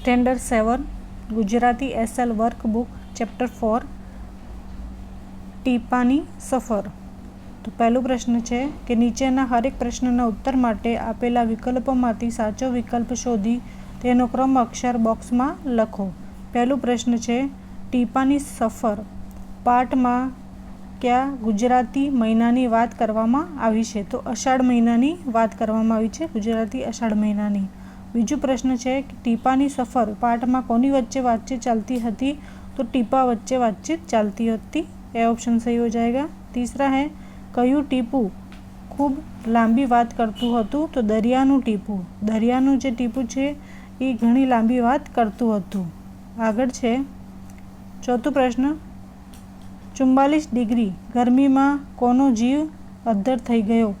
Standard seven Gujarati SL workbook chapter four ટીપાની સફર તો પહેલો પ્રશ્ન છે કે નીચેના હરેક પ્રશ્નના ઉત્તર માટે આપેલા વિકલ્પોમાંથી સાચો વિકલ્પ શોધી તેનો ક્રમ અક્ષર બોક્સમાં લખો. પહેલો પ્રશ્ન છે ટીપાની સફર પાઠમાં ક્યાં ગુજરાતી મહિનાની વાત કરવામાં આવી છે? તો અષાઢ મહિનાની વાત કરવામાં આવી છે, ગુજરાતી અષાઢ મહિનાની. બીજો પ્રશ્ન છે કે ટીપાની સફર પાઠમાં કોની વચ્ચે વાતચીત ચાલતી હતી તો ટીપા વચ્ચે વાતચીત ચાલતી હતી એ ઓપ્શન સહી हो जाएगा तीसरा है કયું ટીપું ખૂબ લાંબી વાત કરતું હતું તો દરિયાનું ટીપું દરિયાનું જે ટીપું છે એ ઘણી લાંબી વાત કરતું હતું આગળ છે ચોથો પ્રશ્ન ચુમ્માલીસ ડિગ્રી ગરમીમાં કોનો જીવ અદ્ધર થઈ ગયો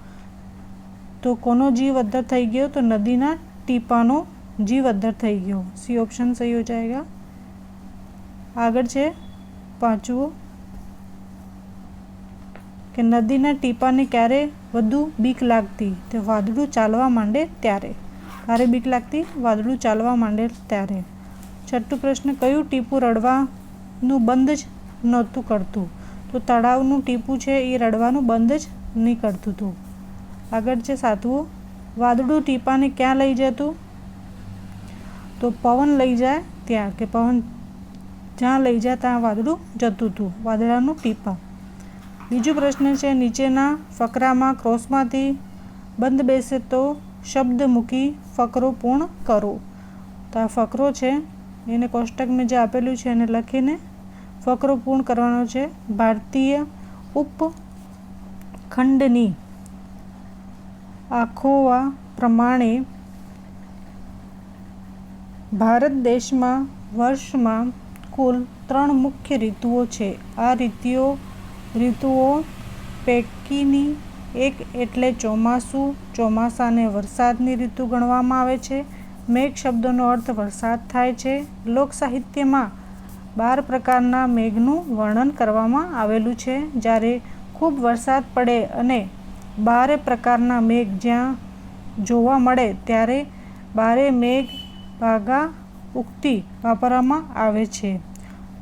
તો કોનો જીવ અદ્ધર થઈ ગયો તો નદીના ટીપાનો જીવધર થઈ ગયો. સી ઓપ્શન સહી હો જાયગા. આગળ છે પાંચવું કે નદીના ટીપાને ક્યારે વધુ બીક લાગતી? તે વાદળું ચાલવા માંડે ત્યારે. ક્યારે બીક લાગતી? વાદળું ચાલવા માંડે ત્યારે. છઠ્ઠું પ્રશ્ન, કયું ટીપું રડવાનું બંધ જ નહોતું કરતું? તો તળાવનું ટીપું છે એ રડવાનું બંધ જ નહીં કરતું હતું આગળ છે સાતવું વાદળું ટીપાને ક્યાં લઈ જતું તો? પવન લઈ જાય ત્યાં, કે પવન જ્યાં લઈ જાય ત્યાં વાદળું જતું હતું વાદળાનું ટીપા. બીજો પ્રશ્ન છે, નીચેના ફકરામાં ક્રોસમાંથી બંધ બેસે તો શબ્દ મૂકી ફકરો પૂર્ણ કરો. તો આ ફકરો છે, એને કોષ્ટકમાં જે આપેલું છે, એને લખીને ફકરો પૂર્ણ કરવાનો છે, ભારતીય ઉપખંડની આખોવા પ્રમાણે ભારત દેશમાં વર્ષમાં કુલ ત્રણ મુખ્ય ઋતુઓ છે. આ ઋતુઓ ઋતુઓ પૈકીની એક એટલે ચોમાસું ચોમાસાને વરસાદની ઋતુ ગણવામાં આવે છે. મેઘ શબ્દનો અર્થ વરસાદ થાય છે. લોક સાહિત્યમાં બાર પ્રકારના મેઘનું વર્ણન કરવામાં આવેલું છે. જ્યારે ખૂબ વરસાદ પડે અને બારે પ્રકારના મેઘ જ્યાં જોવા મળે ત્યારે બારે મેઘ ભાગા ઉક્તિ વાપરવામાં આવે છે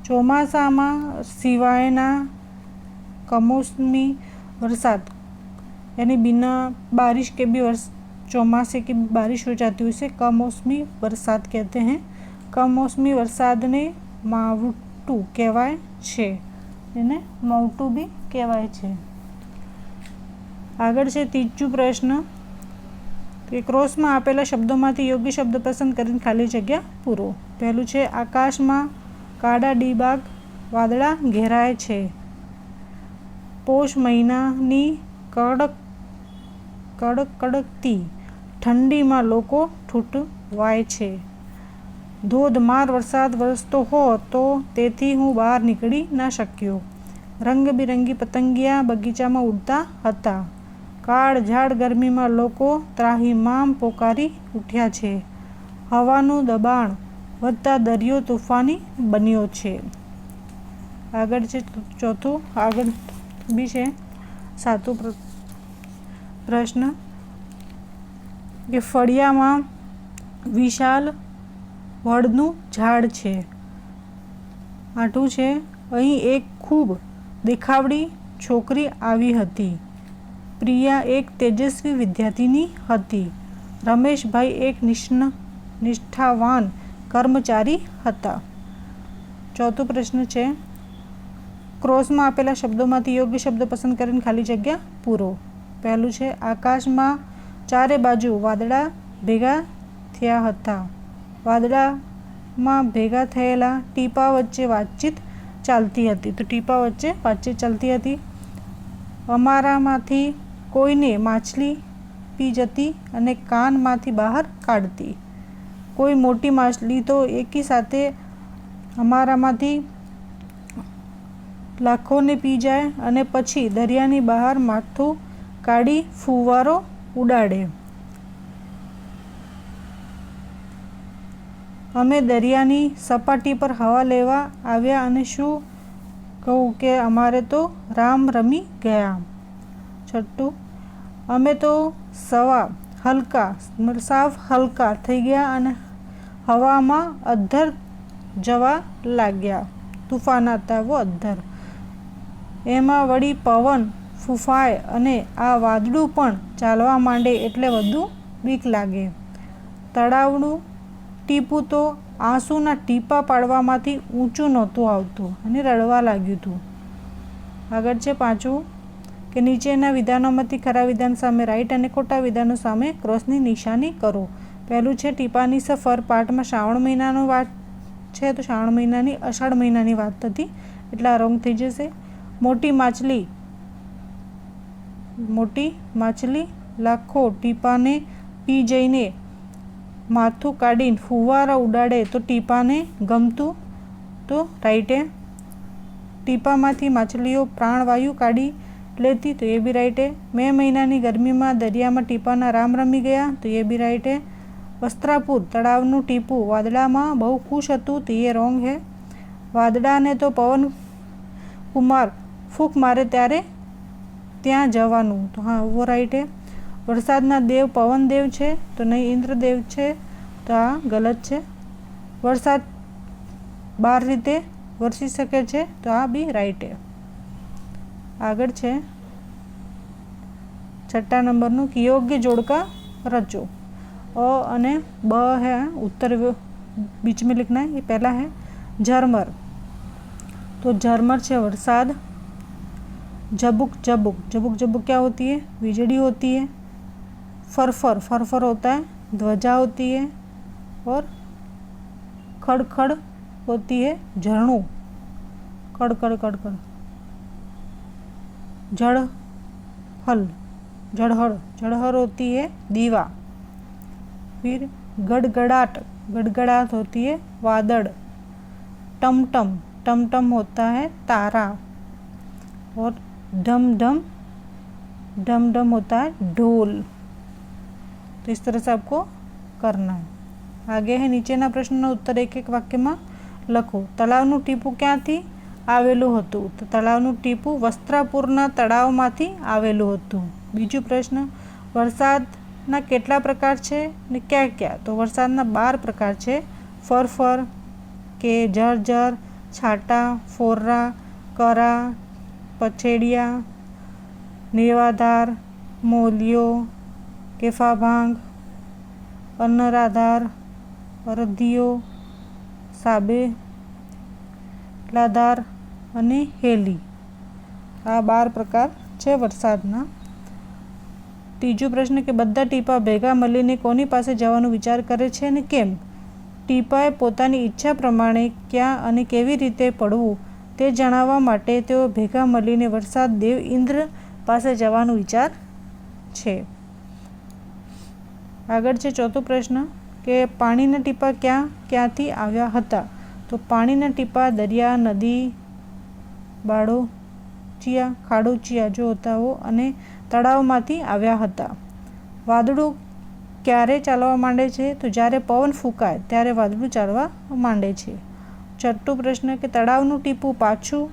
ચોમાસામાં સિવાયના कमौसमी बरसात यानी बिना बारिश के भी वर्ष ચોમાસે की बारिश हो जाती है उसे कमौसमी बरसात कहते हैं કમોસમી વરસાદને માવઠું કહેવાય છે એને માવઠું બી કહેવાય છે આગળ છે ત્રીજું પ્રશ્ન કે ક્રોસમાં આપેલા શબ્દોમાંથી યોગ્ય શબ્દ પસંદ કરીને ખાલી જગ્યા પૂરો. પહેલું છે, આકાશમાં કાળા ડીબાગ વાદળા ઘેરાય છે. પોષ મહિનાની કડક કડક, કડકતી ઠંડીમાં લોકો ઠૂંટવાય છે. ધોધમાર વરસાદ વરસતો હો તો તેથી હું બહાર નીકળી ના શક્યો. રંગબેરંગી પતંગિયા બગીચામાં ઉડતા હતા. કાળઝાળ ગરમીમાં લોકો ત્રાહિમામ પોકારી ઉઠ્યા છે. હવાનું દબાણ વધતા દરિયો તોફાની બન્યો છે. આગળ છે ચોથું, આગળ બી છે. સાતું પ્રશ્ન કે ફળિયામાં વિશાળ વડનું ઝાડ છે. આઠું છે, અહીં એક ખૂબ દેખાવડી છોકરી આવી હતી. પ્રિયા એક તેજસ્વી વિદ્યાર્થીની હતી. રમેશભાઈ એક નિષ્ણ, નિષ્ઠાવાન કર્મચારી હતા. ચોથો પ્રશ્ન છે, ક્રોસમાં આપેલા શબ્દોમાંથી યોગ્ય શબ્દ પસંદ કરીને ખાલી જગ્યા પૂરો. પહેલું છે, આકાશમાં ચારે બાજુ વાદળા ભેગા થયા હતા. વાદળામાં ભેગા થયેલા ટીપા વચ્ચે વાતચીત ચાલતી હતી. તો ટીપા વચ્ચે વાતચીત ચાલતી હતી. અમારામાંથી કોઈને માછલી પી જતી અને કાનમાંથી બહાર કાઢતી. કોઈ મોટી માછલી તો એકી સાથે અમારામાંથી લાખોને પી જાય અને પછી દરિયાની બહાર માથું કાઢી ફુવારો ઉડાડે. અમે દરિયાની સપાટી પર હવા લેવા આવ્યા અને શું કહું કે અમારે તો રામ રમી ગયા. છઠ્ઠું. અમે તો સવા હલકા સાફ હલકા થઈ ગયા અને હવામાં અદ્ધર જવા લાગ્યા. તુફાન તાવો વો અદ્ધર એમાં વળી પવન ફૂંફાય અને આ વાદળું પણ ચાલવા માંડે એટલે વધુ બીક લાગે. તળાવનું ટીપું તો આંસુના ટીપા પાડવામાંથી ઊંચું નહોતું આવતું અને રડવા લાગ્યું હતું. આગળ છે પાંચમું. કે નીચેના વિધાનોમાંથી ખરા વિધાન સામે રાઈટ અને ખોટા વિધાનો સામે ક્રોસની નિશાની કરો. પહેલું છે ટીપાની સફર. પાઠમાં શ્રાવણ મહિનાનો વાત છે તો શ્રાવણ મહિનાની, અષાઢ મહિનાની વાત થતી. એટલે આ રોંગ થઈ જશે. મોટી માછલી મોટી માછલી લાખો ટીપાને પી જઈને માથું કાઢીને ફુવારા ઉડાડે તો ટીપાને ગમતું તો રાઈટે ટીપામાંથી માછલીઓ પ્રાણવાયુ કાઢી લેતી તો એ બી રાઈટે. મે મહિનાની ગરમીમાં દરિયામાં ટીપાના રામ રમી ગયા તો એ બી રાઈટે. વસ્ત્રાપુર તળાવનું ટીપું વાદળામાં બહુ ખુશ હતું તો એ રોંગ હે. વાદળાને તો પવન કુમાર ફૂંક મારે ત્યારે ત્યાં જવાનું. તો હા વો રાઈટ. હે વરસાદના દેવ પવનદેવ છે તો નહીં ઇન્દ્રદેવ છે તો આ ગલત છે. વરસાદ બાર રીતે વરસી શકે છે તો આ બી રાઈટ. આગળ છે છઠ્ઠા નંબરનું કિયોગ્ય જોડકા રચો અ અને બ હે उत्तर बीच में लिखना है ये पहला है झरमर तो झरमर છે વરસાદ जबुक जबुक जबुक जबुक क्या होती है वीजड़ी होती है फरफर फरफर होता है ध्वजा होती है और खड़खड़ होती है झरनू कड़कड़ कड़कड़ जड़ हल जड़हड़ जड़हड़ होती है दीवा फिर गड़गड़ाट गड़गड़ाट होती है वादड़ टमटम टमटम होता है तारा और ढम ढम ढम ढम होता है ढोल तो इस तरह से आपको करना है આગે હે નીચેના પ્રશ્નનો ઉત્તર એક એક વાક્યમાં લખો તળાવનું ટીપું ક્યાંથી આવેલું હતું. તો તળાવનું ટીપું વસ્ત્રાપુરના તળાવમાંથી આવેલું હતું. બીજું પ્રશ્ન, વરસાદના કેટલા પ્રકાર છે ને ક્યાં ક્યાં? તો વરસાદના બાર પ્રકાર છે. ફરફર કે જરજર, છાટા, ફોરરા, કરા, પછેડિયા, નેવાધાર, મોલિયો, કેફાભાંગ, અન્નરાધાર, અરધિયો, સાબે, લાધાર અને હેલી. આ બાર પ્રકાર છે વરસાદના. ત્રીજો પ્રશ્ન કે બધા ટીપા ભેગા મળીને કોની પાસે જવાનો વિચાર કરે છે અને કેમ? ટીપાએ પોતાની ઈચ્છા પ્રમાણે ક્યાં અને કેવી રીતે પડવું તે જણાવવા માટે તેઓ ભેગા મળીને વરસાદ દેવ ઇન્દ્ર પાસે જવાનો વિચાર છે. આગળ છે ચોથો પ્રશ્ન કે પાણીના ટીપા ક્યાં ક્યાંથી આવ્યા હતા? તો પાણીના ટીપા દરિયા, નદી બાળોચિયા ખાડોચિયા જોતાઓ અને તળાવમાંથી આવ્યા હતા. વાદળું ક્યારે ચાલવા માંડે છે? તો જ્યારે પવન ફૂંકાય, ત્યારે વાદળું ચાલવા માંડે છે. છઠ્ઠો પ્રશ્ન કે તળાવનું ટીપું પાછું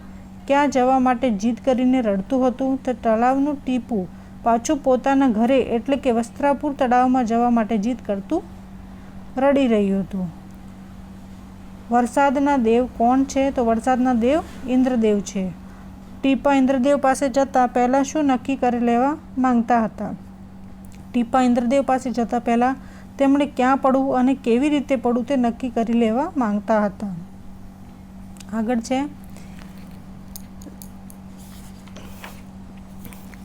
ક્યાં જવા માટે જીદ કરીને રડતું હતું? તો તળાવનું ટીપું પાછું પોતાના ઘરે એટલે કે વસ્ત્રાપુર તળાવમાં જવા માટે જીદ કરતું રડી રહ્યું હતું. વરસાદના દેવ કોણ છે? તો વરસાદના દેવ ઇન્દ્રદેવ છે. ટીપા ઇન્દ્રદેવ પાસે જતાં પહેલાં શું નક્કી કરી લેવા માંગતા હતા? ટીપા ઇન્દ્રદેવ પાસે જતાં પહેલાં તેમણે ક્યાં પડવું અને કેવી રીતે પડવું તે નક્કી કરી લેવા માંગતા હતા. આગળ છે.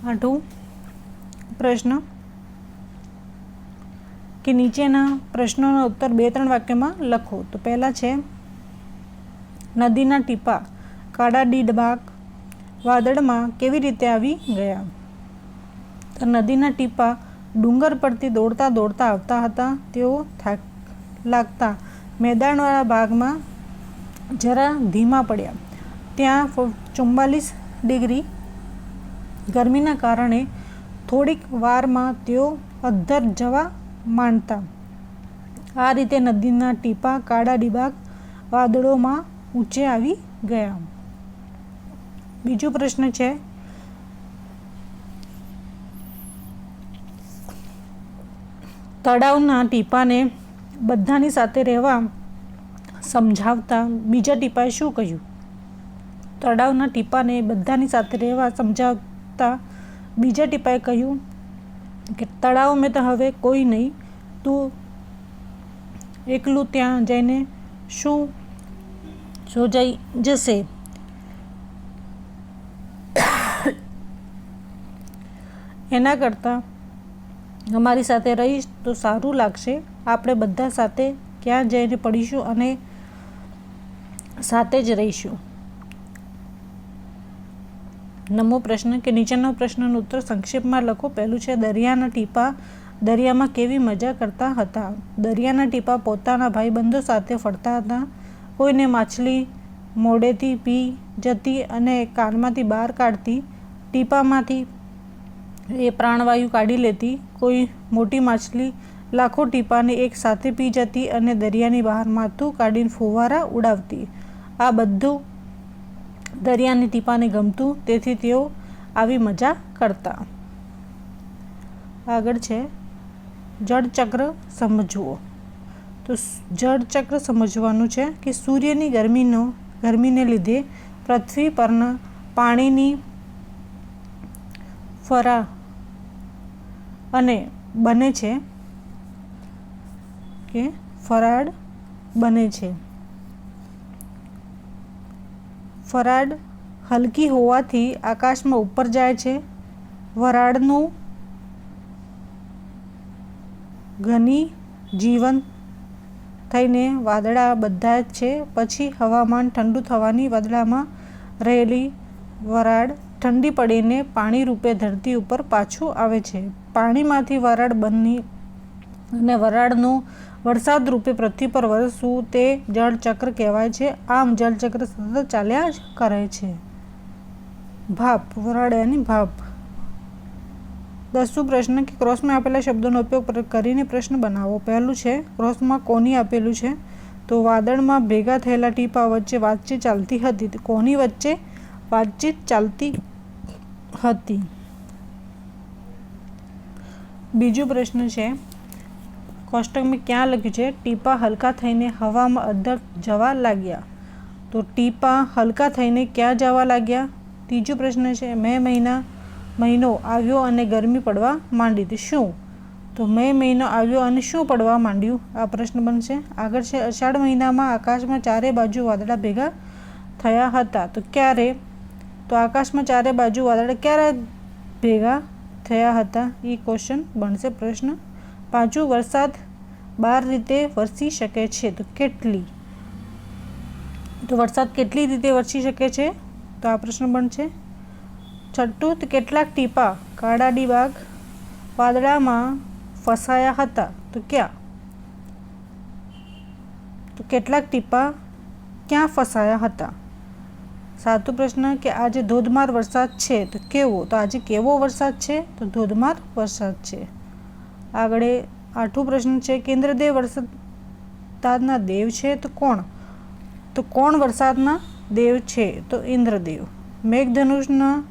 આઠું પ્રશ્ન. કે નીચેના પ્રશ્નોનો ઉત્તર બે ત્રણ વાક્યમાં લખો. તો પહેલાં છે, નદીના ટીપા, કાળા ડીડબાક વાદળમાં કેવી રીતે આવી ગયા? તો નદીના ટીપા ડુંગર પરથી દોડતા દોડતા આવતા હતા. તેઓ થાક લાગતા મેદાનવાળા ભાગમાં જરા ધીમા પડ્યા. ત્યાં ચુમ્બાલીસ ડિગ્રી ગરમીના કારણે થોડીક વારમાં તેઓ અધ્ધર જવા માંડતા આ રીતે નદીના ટીપા, કાળા ડિબાગ, વાદળોમાં ઊંચે આવી ગયા. બીજો પ્રશ્ન છે, તળાવના ટીપાને બધાની સાથે રહેવા સમજાવતા બીજા ટીપાએ શું કહ્યું? તળાવના ટીપાને બધાની સાથે રહેવા સમજાવતા બીજા ટીપાએ કહ્યું કે તળાવ મેં તો હવે કોઈ નહીં. તું એકલું ત્યાં જઈને શું સોજાઈ જશે? એના કરતાં અમારી સાથે રહીશ તો સારું લાગશે. આપણે બધા સાથે ક્યાં જઈને પડીશું અને સાથે જ રહીશું. નમો પ્રશ્ન કે નીચેના પ્રશ્નનો ઉત્તર સંક્ષેપમાં લખો. પહેલું છે, દરિયાના ટીપા દરિયામાં કેવી મજા કરતા હતા? દરિયાના ટીપા પોતાના ભાઈબંધો સાથે ફરતા હતા. કોઈને માછલી મોડેથી પી જતી અને કાનમાંથી બહાર કાઢતી. ટીપામાંથી એ પ્રાણવાયુ કાઢી લેતી. કોઈ મોટી માછલી લાખો ટીપાને એક સાથે પી જતી અને દરિયાની બહાર માથું કાઢીને ફુવારા ઉડાવતી. આ બધું દરિયાની ટીપાને ગમતું, તેથી તેઓ આવી મજા કરતા. આગળ છે, જળચક્ર સમજવો. તો જળચક્ર સમજવાનું છે કે સૂર્યની ગરમીનો, ગરમીને લીધે પૃથ્વી પરના પાણીની ફરા અને બને છે કે ફરાળ બને છે. ફરાળ હલકી હોવાથી આકાશમાં ઉપર જાય છે. વરાળનું ઘની જીવન થઈને વાદળા બધા જ છે. પછી હવામાન ઠંડુ થવાની વાદળામાં રહેલી વરાળ ઠંડી પડીને પાણી રૂપે ધરતી ઉપર પાછું આવે છે. પાણીમાંથી વરાળ બની અને વરાળનું વરસાદ રૂપે પૃથ્વી પર વરસવું તે જળચક્ર કહેવાય છે? આમ જળચક્ર સતત ચાલ્યા જ કરે છે. ભાપ વરાળ્યાની ભાપ. દસમો પ્રશ્ન, કે ક્રોસમાં આપેલા શબ્દોનો ઉપયોગ કરીને પ્રશ્ન બનાવો. પહેલું છે, ક્રોસમાં કોની આપેલું છે? તો વાદળમાં ભેગા થયેલા ટીપા વચ્ચે વાતચીત ચાલતી હતી. કોની વચ્ચે વાતચીત ચાલતી હતી? બીજો પ્રશ્ન છે કોષ્ટક મેં ક્યાં લખ્યું છે? ટીપા હલકા થઈને હવામાં અધર જવા લાગ્યા. તો ટીપા હલકા થઈને ક્યાં જવા લાગ્યા? ત્રીજો પ્રશ્ન છે, મે મહિના, મહિનો આવ્યો અને ગરમી પડવા માંડી તો શું? તો મે મહિનો આવ્યો અને શું પડવા માંડ્યું? આ પ્રશ્ન બનશે. આગળ છે, અષાઢ મહિનામાં આકાશમાં ચારે બાજુ વાદળા ભેગા થયા હતા. તો ક્યારે? તો આકાશમાં ચારે બાજુ વાદળા ક્યારે ભેગા થયા હતા? એ ક્વેશ્ચન બનશે પ્રશ્ન પાંચું વરસાદ બાર રીતે વરસી શકે છે. તો કેટલી? તો વરસાદ કેટલી રીતે વરસી શકે છે? તો આ પ્રશ્ન પણ છે છઠ્ઠું તો કેટલાક ટીપા કાળા ડીબાગ વાદળામાં ફસાયા હતા. તો ક્યાં? તો કેટલાક ટીપા ક્યાં ફસાયા હતા? સાતો પ્રશ્ન કે આજે ધોધમાર વરસાદ છે તો કેવો? તો આજે કેવો વરસાદ છે? તો ધોધમાર વરસાદ છે. આગળ આઠમો પ્રશ્ન છે કેન્દ્રદેવ વરસાદના દેવ છે તો કોણ? તો કોણ વરસાદના દેવ છે? તો ઇન્દ્રદેવ. મેઘધનુષના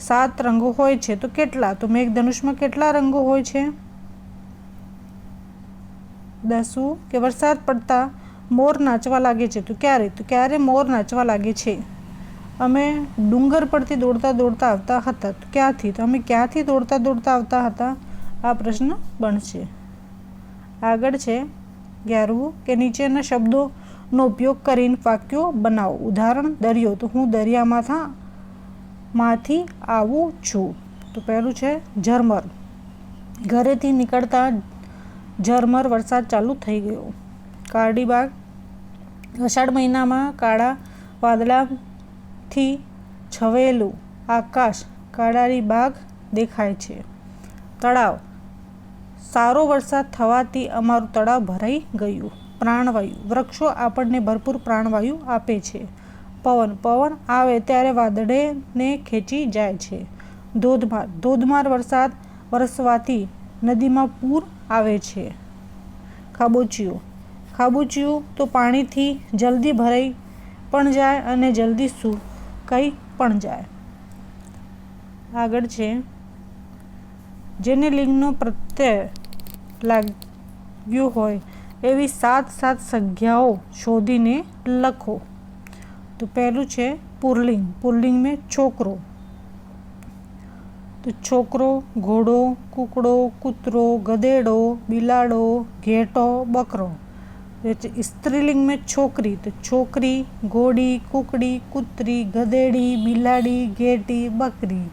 સાત રંગો હોય છે, તો કેટલા? તો મેઘધનુષમાં કેટલા રંગો હોય છે? દસું કે વરસાદ પડતા મોર નાચવા લાગે છે. તો ક્યારે? તો ક્યારે મોર નાચવા લાગે છે? અમે ડુંગર પરથી દોડતા દોડતા આવતા હતા. તો ક્યાંથી? તો અમે ક્યાંથી દોડતા દોડતા આવતા હતા? આ પ્રશ્ન બનશે. આગળ છે ગ્યારવું કે નીચેના શબ્દોનો ઉપયોગ કરીને વાક્યો બનાવો. ઉદાહરણ દરિયો. તો હું દરિયામાં માંથી આવું છું. તો પહેલું છે, ઝરમર. ઘરેથી નીકળતા ઝરમર વરસાદ ચાલુ થઈ ગયો. કારડીબાગ અષાઢ મહિનામાં કાળા વાદળાથી છવેલું આકાશ કાળારી બાગ દેખાય છે. તળાવ. સારો વરસાદ થવાથી અમારું તળાવ ભરાઈ ગયું. પ્રાણવાયુ. વૃક્ષો આપણને ભરપૂર પ્રાણવાયુ આપે છે. પવન. પવન આવે ત્યારે વાદળેને ખેંચી જાય છે. ધોધમાર. ધોધમાર વરસાદ વરસવાથી નદીમાં પૂર આવે છે. ખાબોચિયું. ખાબોચિયું તો પાણીથી જલ્દી ભરાઈ પણ જાય અને જલ્દી સુકાઈ પણ જાય. આગળ છે. જેને લિંગનો પ્રત્યય લાગ્યું હોય, એવી સાત સાત સંખ્યાઓ શોધીને લખો. તો પહેલું છે પુરલિંગ. પુરલિંગ મેં છોકરો. તો છોકરો ઘોડો, કૂકડો, કૂતરો, ગધેડો, બિલાડો, ઘેટો, બકરો. સ્ત્રીલિંગ મેં છોકરી. તો છોકરી, ઘોડી, કુકડી, કૂતરી, ગધેડી, બિલાડી, ઘેટી, બકરી.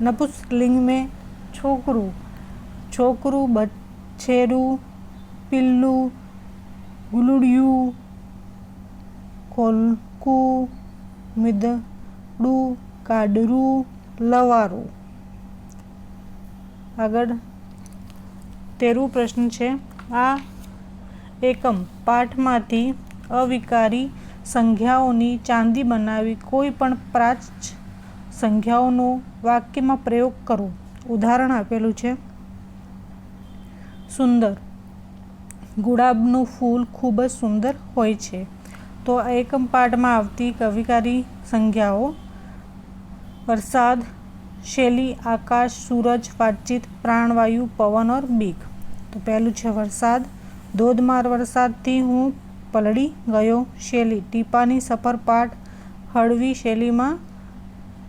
નપુંસકલિંગ મેં છોકરું છોકરું બછેરું પિલ્લું, ગુલુડિયું, ખોલકું, મિદડું, કાડરું, લવારું. આગળ તેરું પ્રશ્ન છે. આ એકમ પાઠમાંથી અવિકારી સંખ્યાઓની ચાંદી બનાવી કોઈ પણ પ્રાચ સંખ્યાઓનો વાક્યમાં પ્રયોગ કરો. ઉદાહરણ આપેલું છે. સુંદર. ગુલાબનું ફૂલ ખૂબ જ સુંદર હોય છે. તો એકમ પાઠમાં આવતી કવિકારી સંજ્ઞાઓ વરસાદ, શૈલી, આકાશ, સૂરજ, વાતચીત, પ્રાણવાયુ, પવન ઓર બીક. તો પહેલું છે વરસાદ. ધોધમાર વરસાદથી હું પલળી ગયો. શૈલી, ટીપાની સફરપાટ, હળવી શૈલીમાં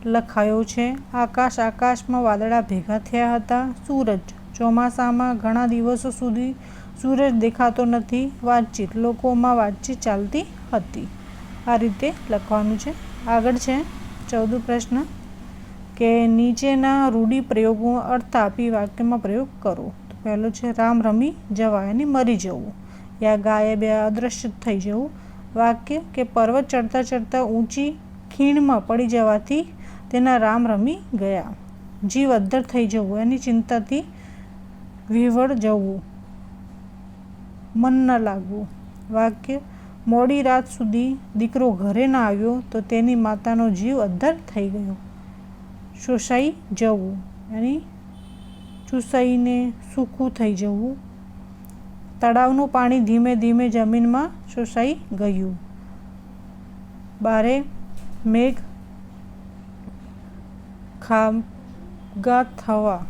લખાયો છે, આકાશ આકાશમાં વાદળા ભેગા થયા હતા. સૂરજ ચોમાસામાં ઘણા દિવસો સુધી સૂરજ દેખાતો નથી. વાતચીત લોકોમાં વાતચીત ચાલતી હતી. આ રીતે લખવાનું છે. આગળ છે ચૌદ પ્રશ્ન. કે નીચેના રૂઢિપ્રયોગો અર્થ આપી વાક્યમાં પ્રયોગ કરો. તો પહેલો છે, રામ રમી જવા અને મરી જવું. યા ગાયે બે અદૃશ્ય થઈ જવું. વાક્ય કે પર્વત ચડતા ચડતા ઊંચી ખીણમાં પડી જવાથી તેના રામ રમી ગયા. જીવ અદ્ધર થઈ જવું, એની ચિંતાથી વિવળ જવું, મન ન લાગવું. વાક્ય, મોડી રાત સુધી દીકરો ઘરે ના આવ્યો તો તેની માતાનો જીવ અદ્ધર થઈ ગયો. શોષાઈ જવું, એની ચૂસાઈને સૂકું થઈ જવું. તળાવનું પાણી ધીમે ધીમે જમીનમાં શોષાઈ ગયું. બારે મેઘ ખાગા થવા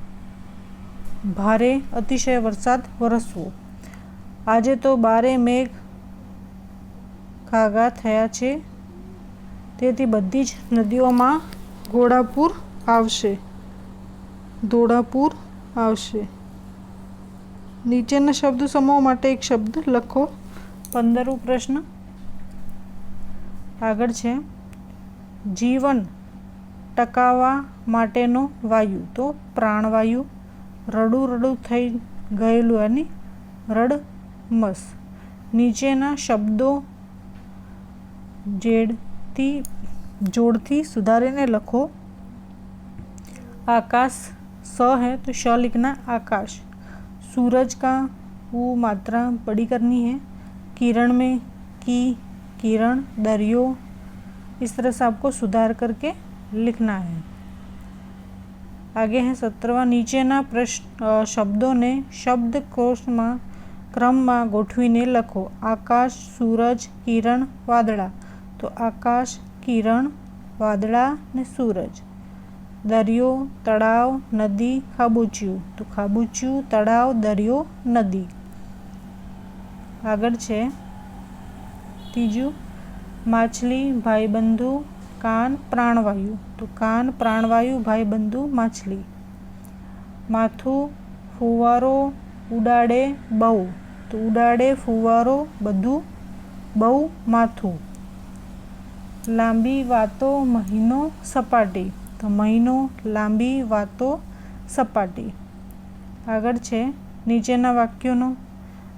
ભારે અતિશય વરસાદ વરસવો. આજે તો બારે મેઘ ખાગા થયા છે. તેથી બધી જ નદીઓમાં ઘોડાપુર આવશે. ધોળાપુર આવશે. નીચેના શબ્દ સમૂહ માટે એક શબ્દ લખો. પંદરમો પ્રશ્ન. આગળ છે. જીવન ટકાવવા માટેનો વાયુ તો પ્રાણવાયુ રડું રડું થઈ ગયેલું એની રડમસ નીચેના શબ્દો જેડથી જોડથી સુધારીને લખો आकाश स है तो श लिखना आकाश सूरज का वो मात्रा बड़ी करनी है किरण में की किरण दरियो इस तरह से आपको सुधार करके लिखना है। આગે है સત્રવા નીચેના પ્રશ્ન શબ્દોને શબ્દ કોષમાં ક્રમમાં ગોઠવીને લખો આકાશ સૂરજ કિરણ વાદળા તો આકાશ કિરણ વાદળા ને સૂરજ દરિયો તળાવ નદી ખાબુચિયું તો ખાબુચિયું તળાવ દરિયો નદી આગળ છે, ત્રીજું, માછલી, ભાઈબંધુ કાન પ્રાણવાયુ. તો કાન પ્રાણવાયુ ભાઈબંધુ માછલી. માથું ફુવારો ઉડાડે બહુ. તો ઉડાડે ફુવારો બધું બહુ માથું. લાંબી વાતો મહિનો સપાટી. તો મહિનો લાંબી વાતો સપાટી. આગળ છે નીચેના વાક્યોનો.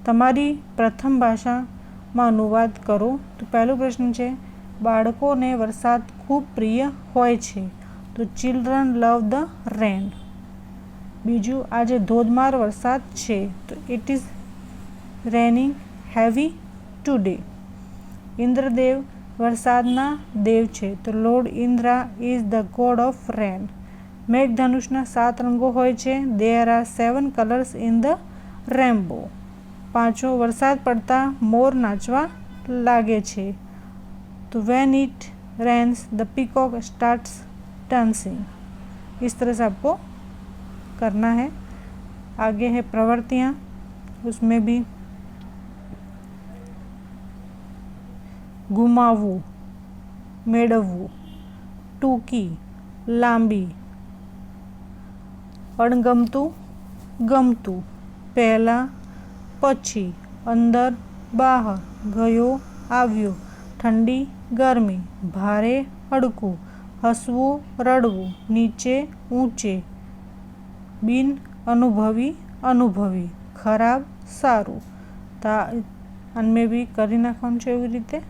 તમારી પ્રથમ ભાષામાં અનુવાદ કરો. તો પહેલો પ્રશ્ન છે બાળકોને વરસાદ ખૂબ પ્રિય હોય છે. તો ચિલ્ડ્રન લવ ધ રેન બીજું, આજે ધોધમાર વરસાદ છે, તો it is raining heavy today Indradev વરસાદના દેવ છે, તો lord Indra is the god of rain મેઘધનુષના સાત રંગો હોય છે there are seven colours in the rainbow પાંચો, વરસાદ પડતા મોર નાચવા લાગે છે. तो when it rains the peacock starts dancing इस तरह से आपको करना है आगे है प्रवृत्तियाँ उसमें भी ગુમાવવું મેળવવું ટૂંકી લાંબી અણગમતું ગમતું પહેલાં પછી અંદર બહાર ગયો આવ્યો ઠંડી ગરમી, ભારે હડકું, હસવું, રડવું, નીચે ઊંચે, બિન અનુભવી અનુભવી, ખરાબ, સારું. તા, અને મેં બી કરી નાખવાનું છે એવી રીતે.